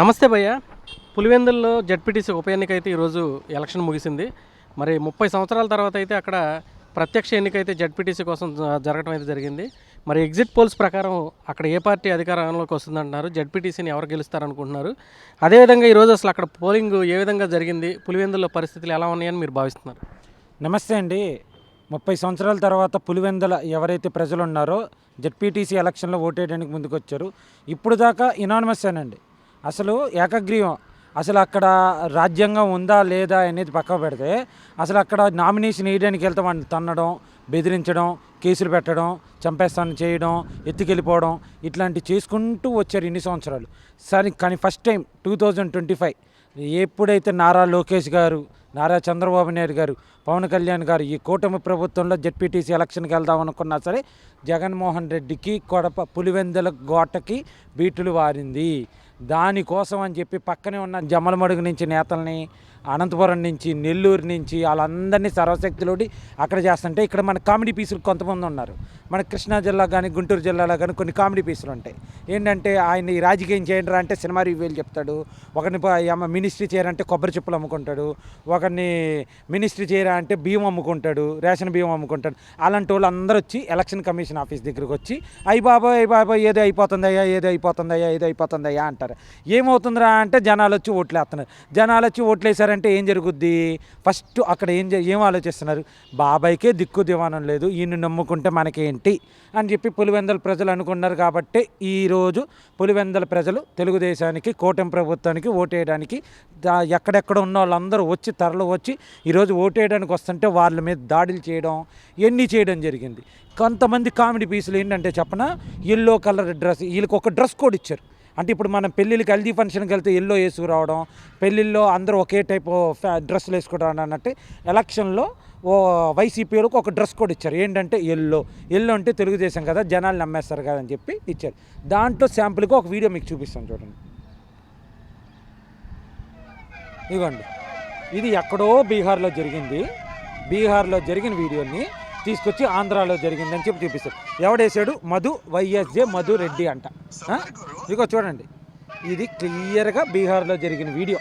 నమస్తే భయ్య. పులివెందుల్లో జడ్పీటీసీ ఉప ఎన్నిక అయితే ఈరోజు ఎలక్షన్ ముగిసింది మరి ముప్పై సంవత్సరాల తర్వాత అయితే అక్కడ ప్రత్యక్ష ఎన్నిక అయితే జడ్పీటీసీ కోసం జరగడం అయితే జరిగింది. మరి ఎగ్జిట్ పోల్స్ ప్రకారం అక్కడ ఏ పార్టీ అధికారంలోకి వస్తుందంటున్నారు జడ్పీటీసీని ఎవరు గెలుస్తారనుకుంటున్నారు? అదేవిధంగా ఈరోజు అసలు అక్కడ పోలింగ్ ఏ విధంగా జరిగింది పులివెందుల్లో పరిస్థితులు ఎలా ఉన్నాయని మీరు భావిస్తున్నారు? నమస్తే అండి. ముప్పై సంవత్సరాల తర్వాత పులివెందుల ఎవరైతే ప్రజలు ఉన్నారో జెడ్పీటీసీ ఎలక్షన్లో ఓటేయడానికి ముందుకు వచ్చారు ఇప్పుడు దాకా ఇనానమస్ అండి అసలు ఏకగ్రీవం. అసలు అక్కడ రాజ్యాంగం ఉందా లేదా అనేది పక్క పెడితే అసలు అక్కడ నామినేషన్ వేయడానికి వెళ్తే వాడిని తన్నడం బెదిరించడం కేసులు పెట్టడం చంపేస్తాను చేయడం ఎత్తుకెళ్ళిపోవడం ఇట్లాంటివి చేసుకుంటూ వచ్చారు ఇన్ని సంవత్సరాలు. సరే కానీ first time two thousand twenty five ఎప్పుడైతే నారా లోకేష్ గారు నారా చంద్రబాబు నాయుడు గారు పవన్ కళ్యాణ్ గారు ఈ కూటమి ప్రభుత్వంలో జెడ్పీటీసీ ఎలక్షన్కి వెళ్దాం అనుకున్నా సరే జగన్మోహన్ రెడ్డికి కొడప పులివెందల గోటకి బీటులు వారింది. దానికోసం అని చెప్పి పక్కనే ఉన్న జమ్మలమడుగు నుంచి నేతల్ని అనంతపురం నుంచి నెల్లూరు నుంచి వాళ్ళందరినీ సర్వశక్తిలోటి అక్కడ చేస్తుంటే ఇక్కడ మన కామెడీ పీసులు కొంతమంది ఉన్నారు. మన కృష్ణా జిల్లా కానీ గుంటూరు జిల్లాలో కానీ కొన్ని కామెడీ పీసులు ఉంటాయి. ఏంటంటే ఆయన ఈ రాజకీయం చేయండి అంటే సినిమా రివ్యూలు చెప్తాడు. ఒకరిని అమ్మ మినిస్ట్రీ చేయరంటే కొబ్బరి చెప్పులు అమ్ముకుంటాడు. ఒకరిని మినిస్ట్రీ చేయరా అంటే బియ్యం అమ్ముకుంటాడు రేషన్ బియ్యం అమ్ముకుంటాడు. అలాంటి వాళ్ళు అందరూ వచ్చి ఎలక్షన్ కమిషన్ ఆఫీస్ దగ్గరికి వచ్చి అయ్యి బాబాయ్ అయ్యి బాబాయ్ ఏదో అయిపోతుందయ్యా ఏదో అయిపోతుందయ్యా ఏదో అయిపోతుందయ్యా అంటారు. ఏమవుతుందిరా అంటే జనాలు వచ్చి ఓట్లు వేస్తున్నారు జనాలు వచ్చి ఓట్లు వేసారంటే ఏం జరుగుద్ది? ఫస్ట్ అక్కడ ఏం జ- ఏం ఆలోచిస్తున్నారు? బాబాయ్కే దిక్కు దివానం లేదు ఈయన నమ్ముకుంటే మనకేంటి? అని చెప్పి పులివెందల ప్రజలు అనుకున్నారు కాబట్టి ఈరోజు పులివెందల ప్రజలు తెలుగుదేశానికి కూటమి ప్రభుత్వానికి ఓటేయడానికి ఎక్కడెక్కడ ఉన్న వాళ్ళందరూ వచ్చి తరలి వచ్చి ఈరోజు ఓటేయడానికి వస్తుంటే వాళ్ళ మీద దాడులు చేయడం ఎన్ని చేయడం జరిగింది? కొంతమంది కామెడీ పీసులు ఏంటంటే చెప్పన? ఎల్లో కలర్ డ్రెస్ వీళ్ళకి ఒక డ్రెస్ కోడ్ ఇచ్చారు. అంటే ఇప్పుడు మనం పెళ్ళిళ్ళకి హల్దీ ఫంక్షన్కి వెళ్తే ఎల్లో వేసుకురావడం పెళ్ళిళ్ళలో అందరూ ఒకే టైప్ డ్రెస్సులు వేసుకుంటారు అన్నట్టు ఎలక్షన్లో ఓ వైసీపీలకు ఒక డ్రెస్ కోడ్ ఇచ్చారు. ఏంటంటే ఎల్లో ఎల్లో అంటే తెలుగుదేశం కదా జనాలు నమ్మేస్తారు కదా అని చెప్పి ఇచ్చారు. దాంట్లో శాంపుల్గా ఒక వీడియో మీకు చూపిస్తాను చూడండి. ఇదిగోండి. ఇది ఎక్కడో బీహార్లో జరిగింది. బీహార్లో జరిగిన వీడియోని తీసుకొచ్చి ఆంధ్రాలో జరిగిందని చెప్పి చూపిస్తారు. ఎవడేసాడు మధు వైఎస్జే మధు రెడ్డి అంట. ఇదిగో చూడండి. ఇది క్లియర్గా బీహార్లో జరిగిన వీడియో.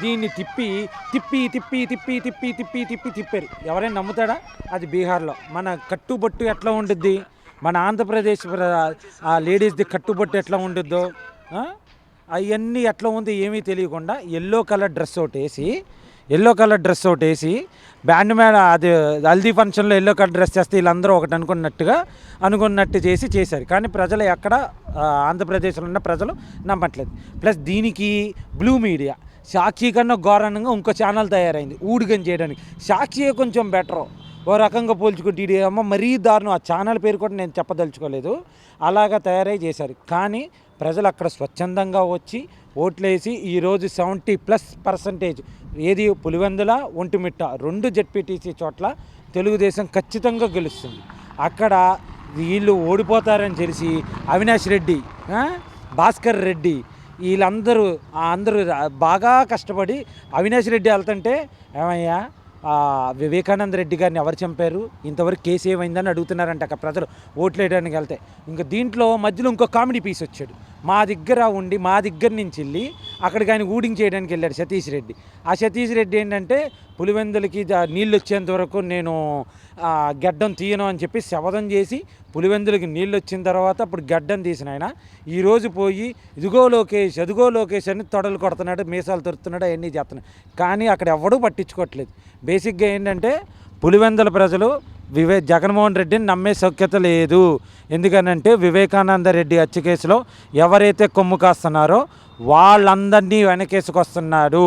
దీన్ని తిప్పి తిప్పి తిప్పి తిప్పి తిప్పి తిప్పి తిప్పి తిప్పారు. ఎవరైనా నమ్ముతాడా? అది బీహార్లో. మన కట్టుబొట్టు ఎట్లా ఉండుద్ది? మన ఆంధ్రప్రదేశ్ ఆ లేడీస్ది కట్టుబొట్టు ఎట్లా ఉండుద్దో? అవన్నీ ఎట్లా ఉంది ఏమీ తెలియకుండా ఎల్లో కలర్ డ్రెస్ ఒకటి వేసి ఎల్లో కలర్ డ్రెస్ ఒకటి వేసి బ్యాండ్ మీద అది హల్దీ ఫంక్షన్లో ఎల్లో కలర్ డ్రెస్ చేస్తే వీళ్ళందరూ ఒకటి అనుకున్నట్టుగా అనుకున్నట్టు చేసి చేశారు. కానీ ప్రజలు ఎక్కడ ఆంధ్రప్రదేశ్లో ఉన్న ప్రజలు నమ్మట్లేదు. ప్లస్ దీనికి బ్లూ మీడియా సాక్షి కన్నా ఘోరంగా ఇంకో ఛానల్ తయారైంది ఊడిగం చేయడానికి. సాక్షియే కొంచెం బెటరు. ఓ రకంగా పోల్చుకుంటే ఇది అమ్మ మరీ దారుణం. ఆ ఛానల్ పేరు కూడా నేను చెప్పదలుచుకోలేదు. అలాగా తయారై చేశారు. కానీ ప్రజలు అక్కడ స్వచ్ఛందంగా వచ్చి ఓట్లేసి ఈరోజు సెవెంటీ ప్లస్ పర్సంటేజ్. ఏది పులివెందుల ఒంటిమిట్ట రెండు జెడ్పీటీసీ చోట్ల తెలుగుదేశం ఖచ్చితంగా గెలుస్తుంది. అక్కడ వీళ్ళు ఓడిపోతారని తెలిసి అవినాష్ రెడ్డి భాస్కర్ రెడ్డి వీళ్ళందరూ అందరూ బాగా కష్టపడి అవినాష్ రెడ్డి వెళ్తుంటే ఏమయ్యా వివేకానంద రెడ్డి గారిని ఎవరు చంపారు? ఇంతవరకు కేసు ఏమైందని అడుగుతున్నారంట అక్కడ ప్రజలు. ఓట్లు వేయడానికి వెళ్తే. ఇంకా దీంట్లో మధ్యలో ఇంకో కామెడీ పీస్ వచ్చాడు. మా దగ్గర ఉండి మా దగ్గర నుంచి వెళ్ళి అక్కడికి ఆయన ఊడింగ్ చేయడానికి వెళ్ళాడు సతీష్ రెడ్డి. ఆ సతీష్ రెడ్డి ఏంటంటే పులివెందులకి దా- నీళ్ళు వచ్చేంత వరకు నేను గడ్డం తీయను అని చెప్పి శపథం చేసి పులివెందులకి నీళ్ళు వచ్చిన తర్వాత అప్పుడు గడ్డం తీసిన ఆయన. ఈరోజు పోయి ఇదిగో లోకేష్ అదిగో లోకేష్ అని తొడలు కొడుతున్నాడు మీసాలు తొరుతున్నాడు అవన్నీ చేస్తున్నాడు. కానీ అక్కడ ఎవడూ పట్టించుకోవట్లేదు. బేసిక్గా ఏంటంటే పులివెందుల ప్రజలు వివే జగన్మోహన్ రెడ్డిని నమ్మే సౌఖ్యత లేదు. ఎందుకనంటే వివేకానంద రెడ్డి హత్య కేసులో ఎవరైతే కొమ్ము కాస్తున్నారో వాళ్ళందరినీ వెనకేసుకొస్తున్నాడు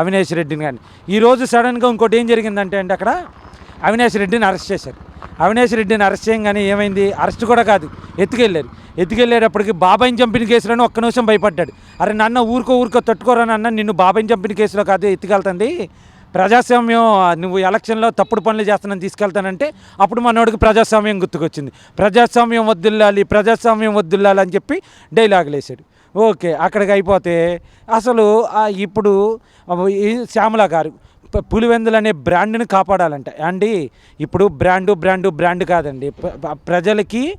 అవినేష్ రెడ్డిని కానీ ఈరోజు సడన్గా ఇంకోటి ఏం జరిగిందంటే అండి అక్కడ అవినాష్ రెడ్డిని అరెస్ట్ చేశారు. అవినాష్ రెడ్డిని అరెస్ట్ చేయగానే ఏమైంది? అరెస్ట్ కూడా కాదు. ఎత్తుకెళ్ళారు. ఎత్తుకెళ్ళేటప్పటికి బాబాయిని చంపిన కేసులోనే ఒక్క నిమిషం భయపడ్డాడు. అరే నాన్న ఊరుకో ఊరుకో తట్టుకోరా నాన్న నిన్ను బాబాయిని చంపిన కేసులో కాదు ఎత్తుకెళ్తుంది. ప్రజాస్వామ్యం నువ్వు ఎలక్షన్లో తప్పుడు పనులు చేస్తానని తీసుకెళ్తానంటే అప్పుడు మనోడికి ప్రజాస్వామ్యం గుర్తుకొచ్చింది. ప్రజాస్వామ్యం వద్దుల్లాలి ప్రజాస్వామ్యం వద్దుల్లాలి అని చెప్పి డైలాగులు వేసాడు ఓకే అక్కడికి అయిపోతే అసలు ఇప్పుడు ఈ శ్యామల గారు పులివెందులు అనే బ్రాండ్ని కాపాడాలంట. అండి ఇప్పుడు బ్రాండు బ్రాండు బ్రాండ్ కాదండి. ప్రజలకి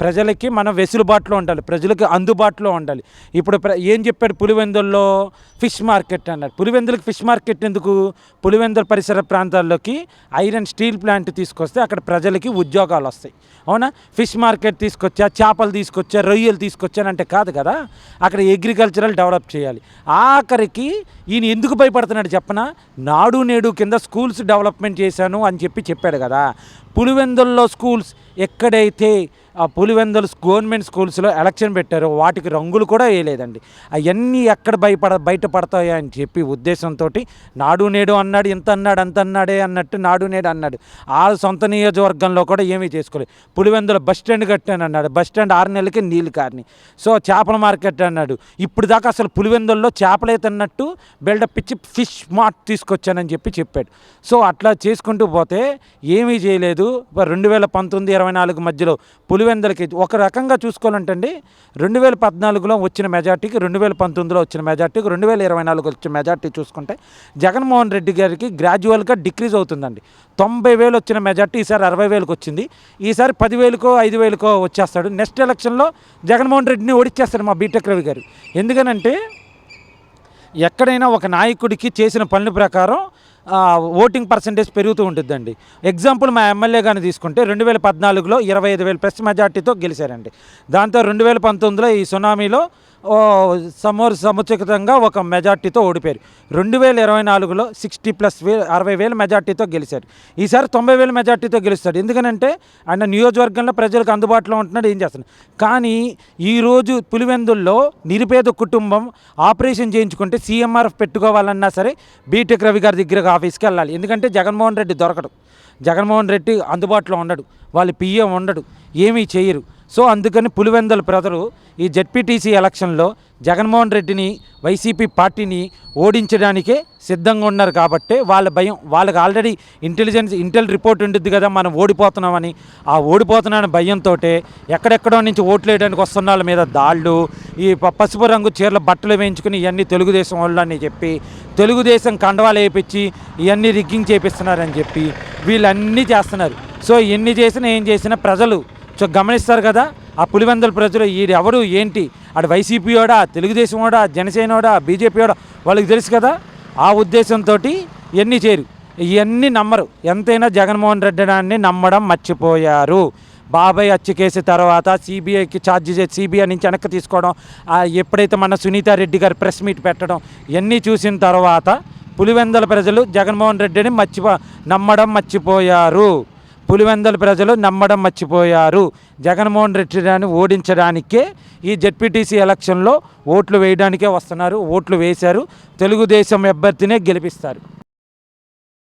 ప్రజలకి మనం వెసులుబాటులో ఉండాలి. ప్రజలకి అందుబాటులో ఉండాలి. ఇప్పుడు ప్ర ఏం చెప్పాడు పులివెందుల్లో? ఫిష్ మార్కెట్ అన్నాడు. పులివెందులకు ఫిష్ మార్కెట్ ఎందుకు? పులివెందుల పరిసర ప్రాంతాల్లోకి ఐరన్ స్టీల్ ప్లాంట్ తీసుకొస్తే అక్కడ ప్రజలకి ఉద్యోగాలు వస్తాయి. అవునా? ఫిష్ మార్కెట్ తీసుకొచ్చా? చేపలు తీసుకొచ్చా? రొయ్యలు తీసుకొచ్చానంటే కాదు కదా. అక్కడ అగ్రికల్చరల్ డెవలప్ చేయాలి. ఆఖరికి ఈయన ఎందుకు భయపడుతున్నాడు చెప్పనా? నాడు నేడు కింద స్కూల్స్ డెవలప్మెంట్ చేశాను అని చెప్పి చెప్పాడు కదా. పులివెందుల్లో స్కూల్స్ ఎక్కడైతే పులివెందులు గవర్నమెంట్ స్కూల్స్లో ఎలక్షన్ పెట్టారు. వాటికి రంగులు కూడా వేయలేదండి. అవన్నీ ఎక్కడ భయపడ బయటపడతాయా అని చెప్పి ఉద్దేశంతో నాడు నేడు అన్నాడు ఇంత అన్నాడు అంత అన్నాడే అన్నట్టు నాడు నేడు అన్నాడు. ఆ సొంత నియోజకవర్గంలో కూడా ఏమీ చేసుకోలేదు. పులివెందుల బస్ స్టాండ్ కట్టాను అన్నాడు. బస్ స్టాండ్ ఆరు నెలలకి నీళ్ళు కారిని సో చేపల మార్కెట్ అన్నాడు. ఇప్పుడు దాకా అసలు పులివెందుల్లో చేపలే తిన్నట్టు బిల్డప్ ఇచ్చి ఫిష్ మార్ట్ తీసుకొచ్చానని చెప్పి చెప్పాడు. సో అట్లా చేసుకుంటూ పోతే ఏమీ చేయలేదు. రెండు వేల పంతొమ్మిది ఇరవై నాలుగు మధ్యలో పులివెందులకి ఒక రకంగా చూసుకోవాలంటండి. రెండు వేల పద్నాలుగులో వచ్చిన మెజార్టీకి రెండు వేల పంతొమ్మిదిలో వచ్చిన మెజార్టీకి రెండు వేల ఇరవై నాలుగు వచ్చిన మెజార్టీ చూసుకుంటే జగన్మోహన్ రెడ్డి గారికి గ్రాడ్యువల్గా డిక్రీజ్ అవుతుందండి. తొంభై వేలు వచ్చిన మెజార్టీ ఈసారి అరవై వేలకు వచ్చింది. ఈసారి పదివేలకో ఐదు వేలకో వచ్చేస్తాడు. నెక్స్ట్ ఎలక్షన్లో జగన్మోహన్ రెడ్డిని ఓడిచ్చేస్తాడు మా బీటెక్ రవి గారు. ఎందుకనంటే ఎక్కడైనా ఒక నాయకుడికి చేసిన పనుల ప్రకారం ఓటింగ్ పర్సంటేజ్ పెరుగుతూ ఉంటుందండి. ఎగ్జాంపుల్ మా ఎమ్మెల్యే గారిని తీసుకుంటే రెండు వేల పద్నాలుగులో ఇరవై ఐదు వేల ప్లస్ మెజార్టీతో గెలిచారండి. దాంతో రెండు వేల పంతొమ్మిదిలో ఈ సునామీలో సమోర్ సముచితంగా ఒక మెజార్టీతో ఓడిపోయారు. రెండు వేల ఇరవై నాలుగులో సిక్స్టీ ప్లస్ వే అరవై వేల మెజార్టీతో గెలిచారు. ఈసారి తొంభై వేల మెజార్టీతో గెలుస్తాడు. ఎందుకనంటే ఆయన నియోజకవర్గంలో ప్రజలకు అందుబాటులో ఉంటున్నాడు ఏం చేస్తున్నాడు. కానీ ఈరోజు పులివెందుల్లో నిరుపేద కుటుంబం ఆపరేషన్ చేయించుకుంటే సీఎంఆర్ఎఫ్ పెట్టుకోవాలన్నా సరే బీటెక్ రవి గారి దగ్గరకు ఆఫీస్కి వెళ్ళాలి. ఎందుకంటే జగన్మోహన్ రెడ్డి దొరకడు. జగన్మోహన్ రెడ్డి అందుబాటులో ఉండడు. వాళ్ళ పిఎం ఉండడు. ఏమీ చేయరు. సో అందుకని పులివెందల ప్రజలు ఈ జెడ్పీటీసీ ఎలక్షన్లో జగన్మోహన్ రెడ్డిని వైసీపీ పార్టీని ఓడించడానికే సిద్ధంగా ఉన్నారు కాబట్టి వాళ్ళ భయం వాళ్ళకి ఆల్రెడీ ఇంటెలిజెన్స్ ఇంటెల్ రిపోర్ట్ ఉంటుంది కదా మనం ఓడిపోతున్నామని. ఆ ఓడిపోతున్నామని భయంతో ఎక్కడెక్కడో నుంచి ఓట్లు వేయడానికి వస్తున్న వాళ్ళ మీద దాళ్ళు ఈ పసుపు రంగు చీరల బట్టలు వేయించుకుని ఇవన్నీ తెలుగుదేశం వాళ్ళు అని చెప్పి తెలుగుదేశం కండవాలు వేయించి ఇవన్నీ రిగ్గింగ్ చేపిస్తున్నారని చెప్పి వీళ్ళన్నీ చేస్తున్నారు. సో ఎన్ని చేసినా ఏం చేసినా ప్రజలు సో గమనిస్తారు కదా ఆ పులివెందుల ప్రజలు ఎవరు ఏంటి? అటు వైసీపీ వాడా తెలుగుదేశం వాడా జనసేన వాడా బీజేపీ వాడా? వాళ్ళకి తెలుసు కదా ఆ ఉద్దేశంతో ఇవన్నీ చేరు? ఇవన్నీ నమ్మరు. ఎంతైనా జగన్మోహన్ రెడ్డి అని నమ్మడం మర్చిపోయారు. బాబాయ్ హత్య కేసు తర్వాత సిబిఐకి ఛార్జ్ చేసి సిబిఐ నుంచి వెనక్కి తీసుకోవడం ఎప్పుడైతే మన సునీతారెడ్డి గారు ప్రెస్ మీట్ పెట్టడం ఇవన్నీ చూసిన తర్వాత పులివెందల ప్రజలు జగన్మోహన్ రెడ్డిని మర్చిపో నమ్మడం మర్చిపోయారు. పులివెందల ప్రజలు నమ్మడం మర్చిపోయారు. జగన్మోహన్ రెడ్డిని ఓడించడానికే ఈ జెడ్పీటీసీ ఎలక్షన్లో ఓట్లు వేయడానికే వస్తున్నారు. ఓట్లు వేశారు. తెలుగుదేశం అభ్యర్థినే గెలిపిస్తారు.